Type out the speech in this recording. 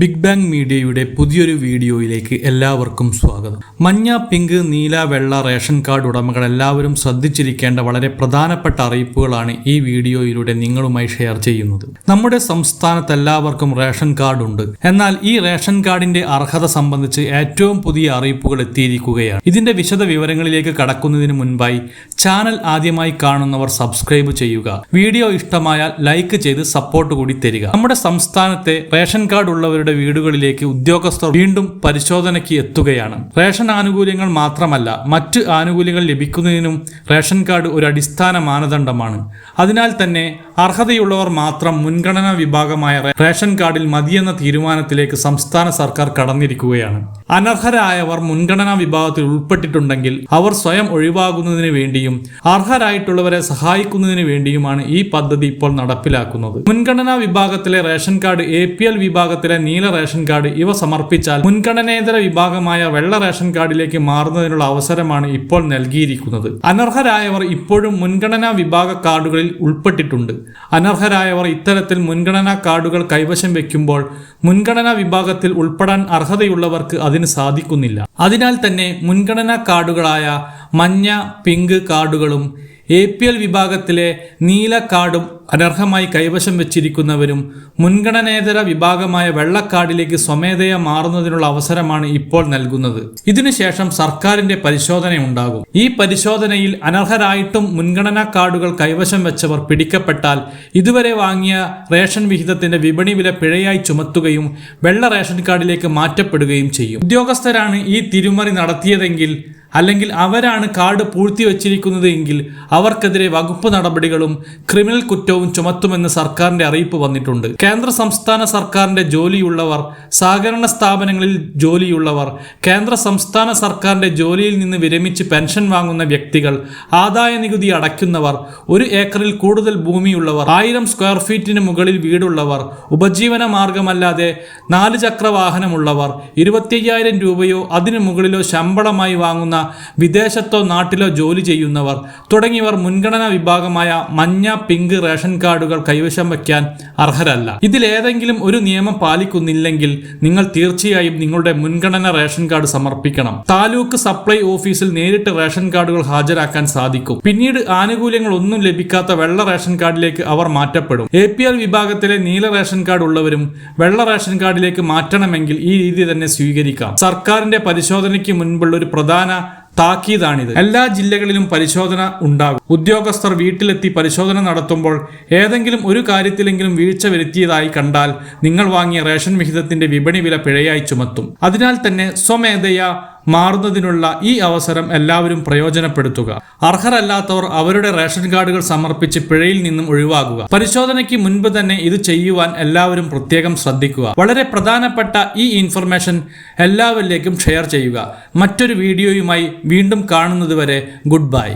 Big bang മീഡിയയുടെ പുതിയൊരു വീഡിയോയിലേക്ക് എല്ലാവർക്കും സ്വാഗതം. മഞ്ഞ പിങ്ക് നീല വെള്ള റേഷൻ കാർഡ് ഉടമകൾ എല്ലാവരും ശ്രദ്ധിച്ചിരിക്കേണ്ട വളരെ പ്രധാനപ്പെട്ട അറിയിപ്പുകളാണ് ഈ വീഡിയോയിലൂടെ നിങ്ങളുമായി ഷെയർ ചെയ്യുന്നത്. നമ്മുടെ സംസ്ഥാനത്ത് എല്ലാവർക്കും റേഷൻ കാർഡ് ഉണ്ട്. എന്നാൽ ഈ റേഷൻ കാർഡിന്റെ അർഹത സംബന്ധിച്ച് ഏറ്റവും പുതിയ അറിയിപ്പുകൾ എത്തിയിരിക്കുകയാണ്. ഇതിന്റെ വിശദ വിവരങ്ങളിലേക്ക് കടക്കുന്നതിന് മുൻപായി ചാനൽ ആദ്യമായി കാണുന്നവർ സബ്സ്ക്രൈബ് ചെയ്യുക. വീഡിയോ ഇഷ്ടമായാൽ ലൈക്ക് ചെയ്ത് സപ്പോർട്ട് കൂടി തരിക. നമ്മുടെ സംസ്ഥാനത്തെ റേഷൻ കാർഡ് ഉള്ളവരുടെ വീടുകളിലേക്ക് ഉദ്യോഗസ്ഥർ വീണ്ടും പരിശോധനയ്ക്ക് എത്തുകയാണ്. റേഷൻ ആനുകൂല്യങ്ങൾ മാത്രമല്ല മറ്റ് ആനുകൂല്യങ്ങൾ ലഭിക്കുന്നതിനും റേഷൻ കാർഡ് ഒരു അടിസ്ഥാന മാനദണ്ഡമാണ്. അതിനാൽ തന്നെ അർഹതയുള്ളവർ മാത്രം മുൻഗണനാ വിഭാഗമായ റേഷൻ കാർഡിൽ മതിയെന്ന തീരുമാനത്തിലേക്ക് സംസ്ഥാന സർക്കാർ കടന്നിരിക്കുകയാണ്. അനർഹരായവർ മുൻഗണനാ വിഭാഗത്തിൽ ഉൾപ്പെട്ടിട്ടുണ്ടെങ്കിൽ അവർ സ്വയം ഒഴിവാകുന്നതിന് വേണ്ടിയും അർഹരായിട്ടുള്ളവരെ സഹായിക്കുന്നതിന് വേണ്ടിയുമാണ് ഈ പദ്ധതി ഇപ്പോൾ നടപ്പിലാക്കുന്നത്. മുൻഗണനാ വിഭാഗത്തിലെ റേഷൻ കാർഡ് എ വിഭാഗത്തിലെ നീല റേഷൻ കാർഡ് ഇവ സമർപ്പിച്ചാൽ മുൻഗണനേതര വിഭാഗമായ വെള്ള റേഷൻ കാർഡിലേക്ക് മാറുന്നതിനുള്ള അവസരമാണ് ഇപ്പോൾ നൽകിയിരിക്കുന്നത്. അനർഹരായവർ ഇപ്പോഴും മുൻഗണനാ വിഭാഗ കാർഡുകളിൽ ഉൾപ്പെട്ടിട്ടുണ്ട്. അനർഹരായവർ ഇത്തരത്തിൽ മുൻഗണനാ കാർഡുകൾ കൈവശം വെക്കുമ്പോൾ മുൻഗണനാ വിഭാഗത്തിൽ ഉൾപ്പെടാൻ അർഹതയുള്ളവർക്ക് അതിന് സാധിക്കുന്നില്ല. അതിനാൽ തന്നെ മുൻഗണനാ കാർഡുകളായ മഞ്ഞ പിങ്ക് കാർഡുകളും എ പി എൽ വിഭാഗത്തിലെ നീല കാർഡും അനർഹമായി കൈവശം വെച്ചിരിക്കുന്നവരും മുൻഗണനേതര വിഭാഗമായ വെള്ളക്കാർഡിലേക്ക് സ്വമേധയാ മാറുന്നതിനുള്ള അവസരമാണ് ഇപ്പോൾ നൽകുന്നത്. ഇതിനുശേഷം സർക്കാരിന്റെ പരിശോധന ഉണ്ടാകും ഈ പരിശോധനയിൽ അനർഹരായിട്ടും മുൻഗണനാ കാർഡുകൾ കൈവശം വെച്ചവർ പിടിക്കപ്പെട്ടാൽ ഇതുവരെ വാങ്ങിയ റേഷൻ വിഹിതത്തിന്റെ വിപണി വില പിഴയായി ചുമത്തുകയും വെള്ള റേഷൻ കാർഡിലേക്ക് മാറ്റപ്പെടുകയും ചെയ്യും. ഉദ്യോഗസ്ഥരാണ് ഈ തിരുമറി നടത്തിയതെങ്കിൽ അല്ലെങ്കിൽ അവരാണ് കാർഡ് പൂഴ്ത്തി വച്ചിരിക്കുന്നത് എങ്കിൽ അവർക്കെതിരെ വകുപ്പ് നടപടികളും ക്രിമിനൽ കുറ്റവും ചുമത്തുമെന്ന് സർക്കാരിന്റെ അറിയിപ്പ് വന്നിട്ടുണ്ട്. കേന്ദ്ര സംസ്ഥാന സർക്കാരിന്റെ ജോലിയുള്ളവർ സഹകരണ സ്ഥാപനങ്ങളിൽ ജോലിയുള്ളവർ കേന്ദ്ര സംസ്ഥാന സർക്കാരിന്റെ ജോലിയിൽ നിന്ന് വിരമിച്ച് പെൻഷൻ വാങ്ങുന്ന വ്യക്തികൾ ആദായ നികുതി അടയ്ക്കുന്നവർ ഒരു ഏക്കറിൽ കൂടുതൽ ഭൂമിയുള്ളവർ ആയിരം സ്ക്വയർ ഫീറ്റിന് മുകളിൽ വീടുള്ളവർ ഉപജീവന മാർഗമല്ലാതെ നാല് ചക്ര വാഹനമുള്ളവർ ഇരുപത്തിയ്യായിരം രൂപയോ അതിനു മുകളിലോ ശമ്പളമായി വാങ്ങുന്ന വിദേശത്തോ നാട്ടിലോ ജോലി ചെയ്യുന്നവർ തുടങ്ങിയവർ മുൻഗണനാ വിഭാഗമായ മഞ്ഞ പിങ്ക് റേഷൻ കാർഡുകൾ കൈവശം വയ്ക്കാൻ അർഹരല്ല. ഇതിലേതെങ്കിലും ഒരു നിയമം പാലിക്കുന്നില്ലെങ്കിൽ നിങ്ങൾ തീർച്ചയായും നിങ്ങളുടെ മുൻഗണന റേഷൻ കാർഡ് സമർപ്പിക്കണം. താലൂക്ക് സപ്ലൈ ഓഫീസിൽ നേരിട്ട് റേഷൻ കാർഡുകൾ ഹാജരാക്കാൻ സാധിക്കും. പിന്നീട് ആനുകൂല്യങ്ങൾ ഒന്നും ലഭിക്കാത്ത വെള്ള റേഷൻ കാർഡിലേക്ക് അവർ മാറ്റപ്പെടും. എ പി എൽ വിഭാഗത്തിലെ നീല റേഷൻ കാർഡ് ഉള്ളവരും വെള്ള റേഷൻ കാർഡിലേക്ക് മാറ്റണമെങ്കിൽ ഈ രീതി തന്നെ സ്വീകരിക്കാം. സർക്കാരിന്റെ പരിശോധനയ്ക്ക് മുൻപുള്ള ഒരു പ്രധാന താക്കീതാണിത്. എല്ലാ ജില്ലകളിലും പരിശോധന ഉണ്ടാകും. ഉദ്യോഗസ്ഥർ വീട്ടിലെത്തി പരിശോധന നടത്തുമ്പോൾ ഏതെങ്കിലും ഒരു കാര്യത്തിലെങ്കിലും വീഴ്ച വരുത്തിയതായി കണ്ടാൽ നിങ്ങൾ വാങ്ങിയ റേഷൻ വിഹിതത്തിന്റെ വിപണി വില പിഴയായി ചുമത്തും. അതിനാൽ തന്നെ സ്വമേധയാ മാറുന്നതിനുള്ള ഈ അവസരം എല്ലാവരും പ്രയോജനപ്പെടുത്തുക. അർഹരല്ലാത്തവർ അവരുടെ റേഷൻ കാർഡുകൾ സമർപ്പിച്ച് പിഴയിൽ നിന്നും ഒഴിവാകുക. പരിശോധനയ്ക്ക് മുൻപ് തന്നെ ഇത് ചെയ്യുവാൻ എല്ലാവരും പ്രത്യേകം ശ്രദ്ധിക്കുക. വളരെ പ്രധാനപ്പെട്ട ഈ ഇൻഫർമേഷൻ എല്ലാവരിലേക്കും ഷെയർ ചെയ്യുക. മറ്റൊരു വീഡിയോയുമായി വീണ്ടും കാണുന്നതുവരെ ഗുഡ് ബൈ.